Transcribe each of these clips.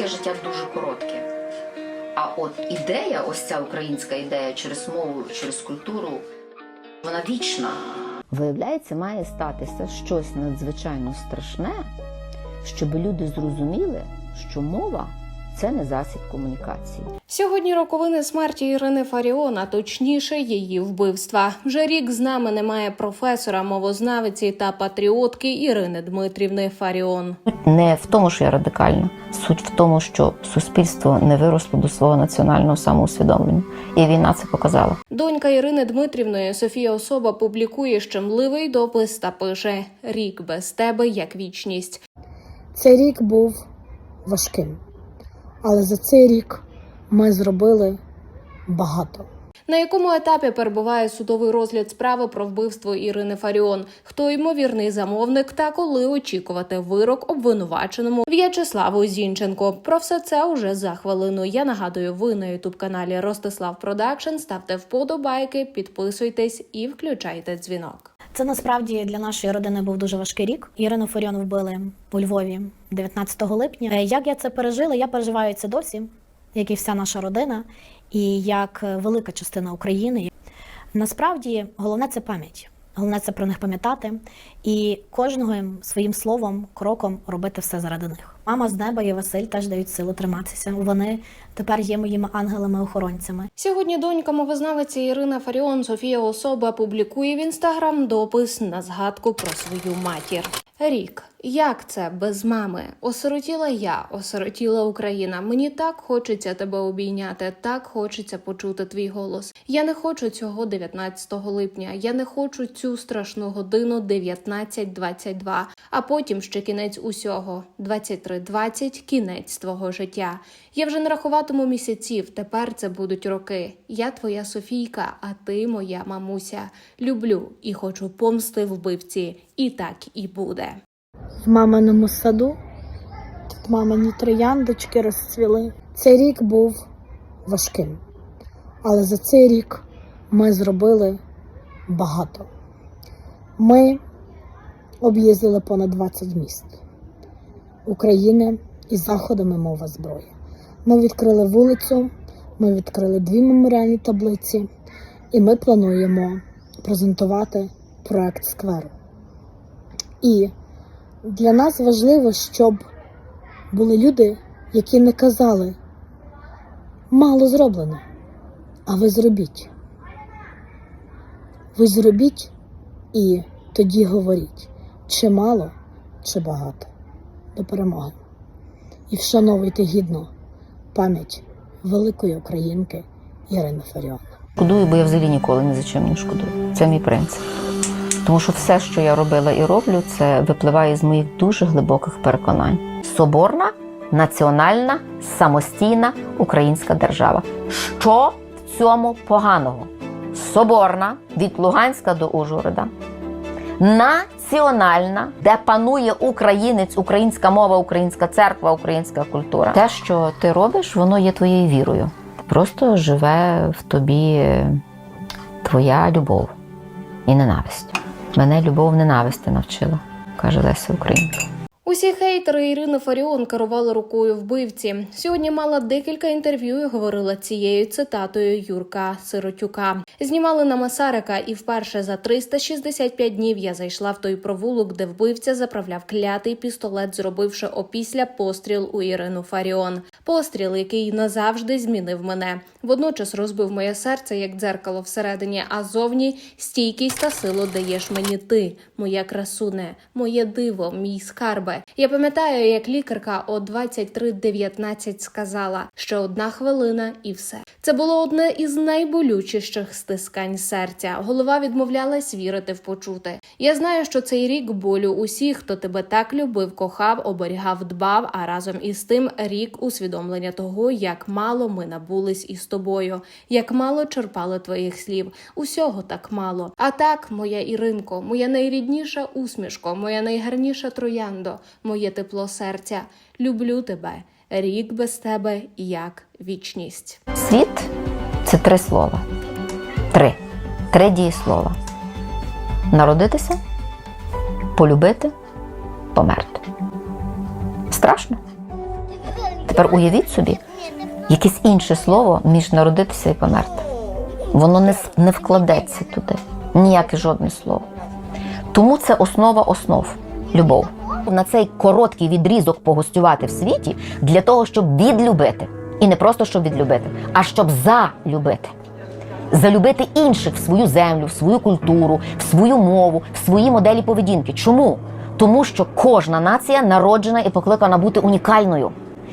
людське життя дуже коротке. А от ідея, ось ця українська ідея через мову, через культуру, вона вічна. Виявляється, має статися щось надзвичайно страшне, щоб люди зрозуміли, що мова це не засіб комунікації. Сьогодні роковини смерті Ірини Фаріон, а точніше її вбивства. Вже рік з нами немає професора, мовознавиці та патріотки Ірини Дмитрівни Фаріон. Не в тому, що я радикальна, суть в тому, що суспільство не виросло до свого національного самоусвідомлення, і війна це показала. Донька Ірини Дмитрівної Софія Особа публікує щемливий допис та пише: Рік без тебе як вічність. Цей рік був важким, але за цей рік ми зробили багато. На якому етапі перебуває судовий розгляд справи про вбивство Ірини Фаріон? Хто ймовірний замовник та коли очікувати вирок обвинуваченому В'ячеславу Зінченко? Про все це уже за хвилину. Я нагадую, ви на ютуб каналі Ростислав Продакшн. Ставте вподобайки, підписуйтесь і включайте дзвінок. Це насправді для нашої родини був дуже важкий рік. Ірину Фаріон вбили у Львові 19 липня. Е, Як я це пережила? Я переживаю це досі, як і вся наша родина, і як е, велика частина України. Насправді головне це пам'ять. Головне це про них пам'ятати і кожного своїм словом, кроком робити все заради них. Мама з неба і Василь теж дають силу триматися. Вони тепер є моїми ангелами-охоронцями. Сьогодні донька мовознавиці Ірина Фаріон Софія Особа публікує в інстаграм допис на згадку про свою матір. Рік, як це без мами? Осиротіла я, осиротіла Україна. Мені так хочеться тебе обійняти, так хочеться почути твій голос. Я не хочу цього 19 липня. Я не хочу цю страшну годину 19.22, а потім ще кінець усього 23.20 – кінець твого життя. Я вже не рахуватиму місяців. Тепер це будуть роки. Я твоя Софійка, а ти моя мамуся. Люблю і хочу помсти вбивці. І так і буде. В маминому саду тут мамині трояндочки розцвіли. Цей рік був важким, але за цей рік ми зробили багато. Ми об'їздили понад 20 міст України із заходами мова зброї. Ми відкрили вулицю, ми відкрили дві меморіальні таблиці, і ми плануємо презентувати проект скверу. І для нас важливо, щоб були люди, які не казали мало зроблено, а ви зробіть. Ви зробіть і тоді говоріть, чи мало, чи багато до перемоги. І вшановуйте гідно пам'ять великої українки Ірини Фаріон. Шкодую, бо я взагалі ніколи ні за чим не шкодую. Це мій принцип. Тому що все, що я робила і роблю, це випливає з моїх дуже глибоких переконань. Соборна, національна, самостійна українська держава. Що в цьому поганого? Соборна від Луганська до Ужгорода. Національна, де панує українець, українська мова, українська церква, українська культура. Те, що ти робиш, воно є твоєю вірою. Просто живе в тобі твоя любов і ненависть. Мене любов ненависти навчила, каже Леся Українка. Усі хейтери Ірини Фаріон керували рукою вбивці. Сьогодні мала декілька інтерв'ю і говорила цією цитатою Юрка Сиротюка. Знімали на Масарика, і вперше за 365 днів я зайшла в той провулок, де вбивця заправляв клятий пістолет, зробивши опісля постріл у Ірину Фаріон. Постріл, який назавжди змінив мене. Водночас розбив моє серце як дзеркало всередині, а зовні стійкість та силу даєш мені ти, моя красуне, моє диво, мій скарбе. Я пам'ятаю, як лікарка о 23.19 сказала, що одна хвилина і все. Це було одне із найболючіших стискань серця. Голова відмовлялась вірити в почуте. Я знаю, що цей рік болю усіх, хто тебе так любив, кохав, оберігав, дбав. А разом із тим рік усвідомлення того, як мало ми набулись із тобою, як мало черпали твоїх слів. Усього так мало. А так, моя Іринко, моя найрідніша усмішко, моя найгарніша трояндо, моє тепло серця. Люблю тебе. Рік без тебе як вічність. Світ це три слова. Три. Три дієслова. Народитися, полюбити, померти. Страшно? Тепер уявіть собі, якесь інше слово між народитися і померти. Воно не, не вкладеться туди. Ніяке жодне слово. Тому це основа основ любов. На цей короткий відрізок погостювати в світі для того, щоб відлюбити. І не просто щоб відлюбити, а щоб залюбити. Залюбити інших в свою землю, в свою культуру, в свою мову, в свої моделі поведінки. Чому? Тому що кожна нація народжена і покликана бути унікальною.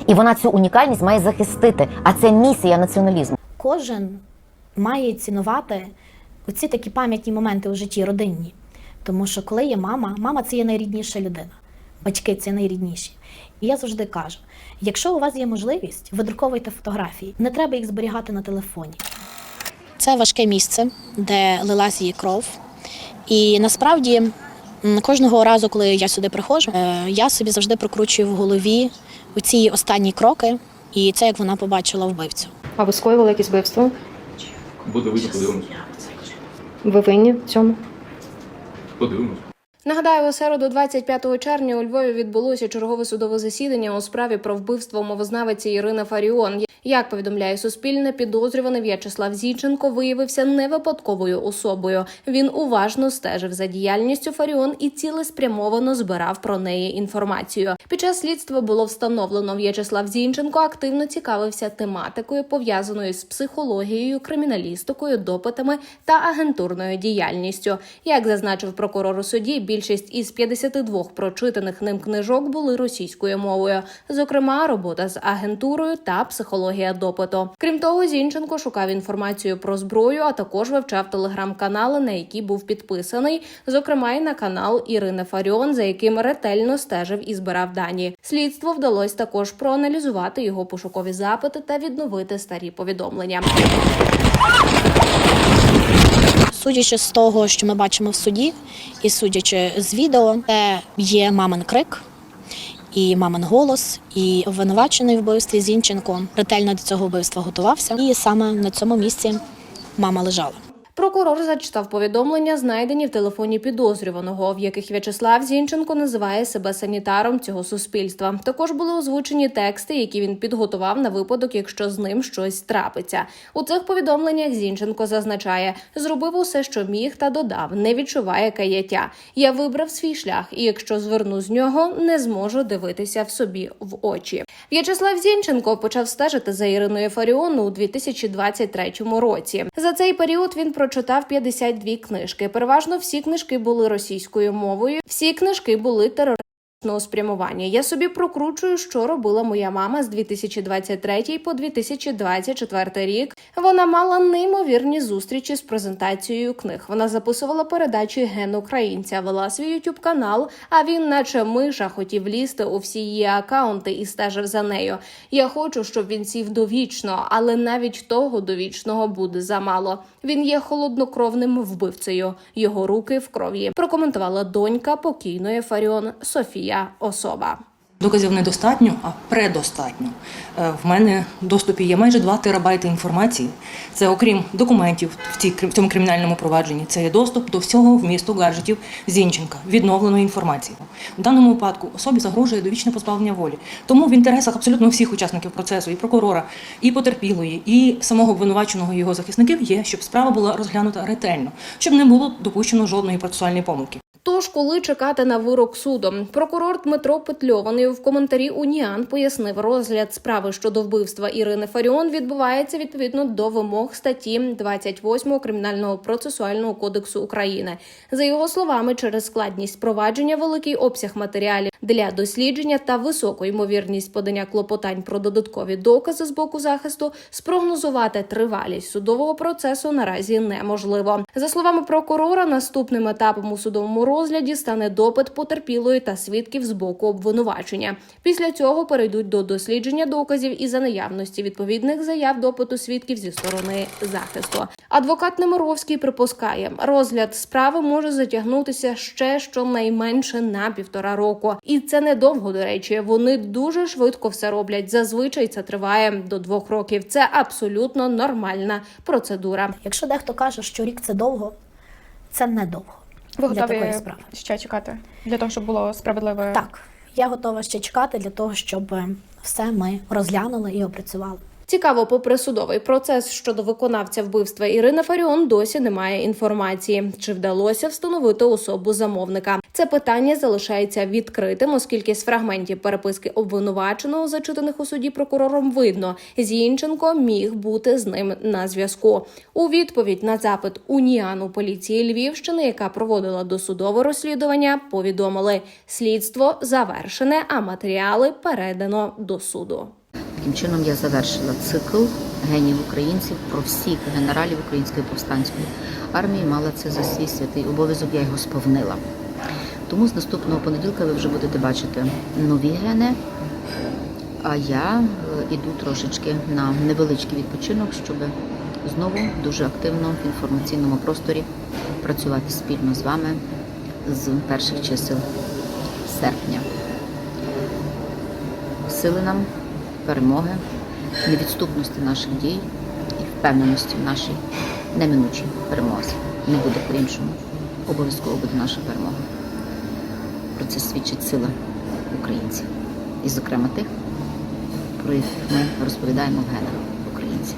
І вона цю унікальність має захистити. А це місія націоналізму. Кожен має цінувати оці такі пам'ятні моменти у житті родинні. Тому що коли є мама, мама це є найрідніша людина, батьки це найрідніші. І я завжди кажу: якщо у вас є можливість, видруковуйте фотографії, не треба їх зберігати на телефоні. Це важке місце, де лилась її кров. І насправді кожного разу, коли я сюди приходжу, е, я собі завжди прокручую в голові оці останні кроки, і це як вона побачила вбивцю. А ви скоювали якісь вбивство? Буде видно, подивимось. Ви винні в цьому? Подивимось. Нагадаю, у середу, 25 червня, у Львові відбулося чергове судове засідання у справі про вбивство мовознавиці Ірини Фаріон. Як повідомляє Суспільне, підозрюваний В'ячеслав Зінченко виявився не випадковою особою. Він уважно стежив за діяльністю Фаріон і цілеспрямовано збирав про неї інформацію. Під час слідства було встановлено, В'ячеслав Зінченко активно цікавився тематикою, пов'язаною з психологією, криміналістикою, допитами та агентурною діяльністю. Як зазначив прокурор у суді, більшість із 52 прочитаних ним книжок були російською мовою, зокрема, робота з агентурою та психологія допиту. Крім того, Зінченко шукав інформацію про зброю, а також вивчав телеграм-канали, на які був підписаний, зокрема й на канал Ірини Фаріон, за яким ретельно стежив і збирав дані. Слідству вдалося також проаналізувати його пошукові запити та відновити старі повідомлення. Судячи з того, що ми бачимо в суді, і судячи з відео, це є мамин крик і мамин голос, і обвинувачений в вбивстві Зінченко ретельно до цього вбивства готувався. І саме на цьому місці мама лежала. Прокурор зачитав повідомлення, знайдені в телефоні підозрюваного, в яких В'ячеслав Зінченко називає себе санітаром цього суспільства. Також були озвучені тексти, які він підготував на випадок, якщо з ним щось трапиться. У цих повідомленнях Зінченко зазначає: зробив усе, що міг, та додав: не відчуває каяття. Я вибрав свій шлях, і якщо зверну з нього, не зможу дивитися в собі в очі. В'ячеслав Зінченко почав стежити за Іриною Фаріон у 2023 році. За цей період він прочитав 52 книжки. Переважно всі книжки були російською мовою. Всі книжки були терористичного спрямування. Я собі прокручую, що робила моя мама з 2023 по 2024 рік. Вона мала неймовірні зустрічі з презентацією книг. Вона записувала передачі ген українця, вела свій ютуб канал. А він, наче миша, хотів лізти у всі її акаунти і стежив за нею. Я хочу, щоб він сів довічно, але навіть того довічного буде замало. Він є холоднокровним вбивцею. Його руки в крові. Прокоментувала донька покійної Фаріон Софія Особа. Доказів недостатньо, а предостатньо. Е, В мене в доступі є майже 2 терабайти інформації. Це окрім документів в цій в цьому кримінальному провадженні. Це є доступ до всього вмісту гаджетів Зінченка, відновленої інформації. У даному випадку особі загрожує довічне позбавлення волі. Тому в інтересах абсолютно всіх учасників процесу, і прокурора, і потерпілої, і самого обвинуваченого його захисників є, щоб справа була розглянута ретельно, щоб не було допущено жодної процесуальної помилки. Тож, коли чекати на вирок судом, прокурор Дмитро Петльований в коментарі Уніан пояснив, розгляд справи щодо вбивства Ірини Фаріон відбувається відповідно до вимог статті 28 Кримінального процесуального кодексу України. За його словами, через складність провадження, великий обсяг матеріалів для дослідження та високу ймовірність подання клопотань про додаткові докази з боку захисту, спрогнозувати тривалість судового процесу наразі неможливо. За словами прокурора, наступним етапом у судовому розгляді стане допит потерпілої та свідків з боку обвинувачення. Після цього перейдуть до дослідження доказів і за наявності відповідних заяв допиту свідків зі сторони захисту. Адвокат Немировський припускає, розгляд справи може затягнутися ще щонайменше на півтора року, і це недовго. До речі, вони дуже швидко все роблять. Зазвичай це триває до двох років. Це абсолютно нормальна процедура. Якщо дехто каже, що рік це довго, це не довго Ви для такої справи. ще чекати для того, щоб було справедливе. Так, Я готова ще чекати для того, щоб е, все ми розглянули і опрацювали. Цікаво, попри судовий процес щодо виконавця вбивства Ірина Фаріон досі немає інформації, чи вдалося встановити особу замовника. Це питання залишається відкритим, оскільки з фрагментів переписки обвинуваченого, зачитаних у суді прокурором, видно, Зінченко міг бути з ним на зв'язку. У відповідь на запит уніану поліції Львівщини, яка проводила досудове розслідування, повідомили, слідство завершене, а матеріали передано до суду. Таким чином я завершила цикл генів українців про всіх генералів української повстанської армії. Мала це за свій святий обов'язок, я його сповнила. Тому з наступного понеділка ви вже будете бачити нові гени. А я е, іду трошечки на невеличкий відпочинок, щоб знову дуже активно в інформаційному просторі працювати спільно з вами з перших чисел серпня. Сили нам, перемоги, невідступності наших дій і впевненості в нашій неминучій перемозі. Не буде по-іншому. Обов'язково буде наша перемога. Про це свідчить сила українців. І, зокрема, тих, про яких ми розповідаємо в генах українців.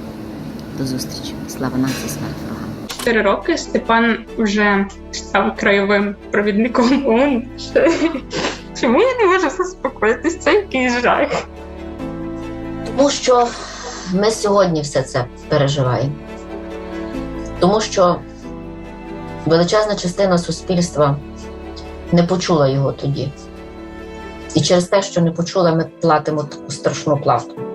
До зустрічі. Слава нації, смерть ворогам. Чотири роки Степан вже став краєвим провідником ООН. Чому я не можу заспокоїтись? Це якийсь жах. Тому що ми сьогодні все це переживаємо. Тому що величезна частина суспільства не почула його тоді. І через те, що не почула, ми платимо таку страшну плату.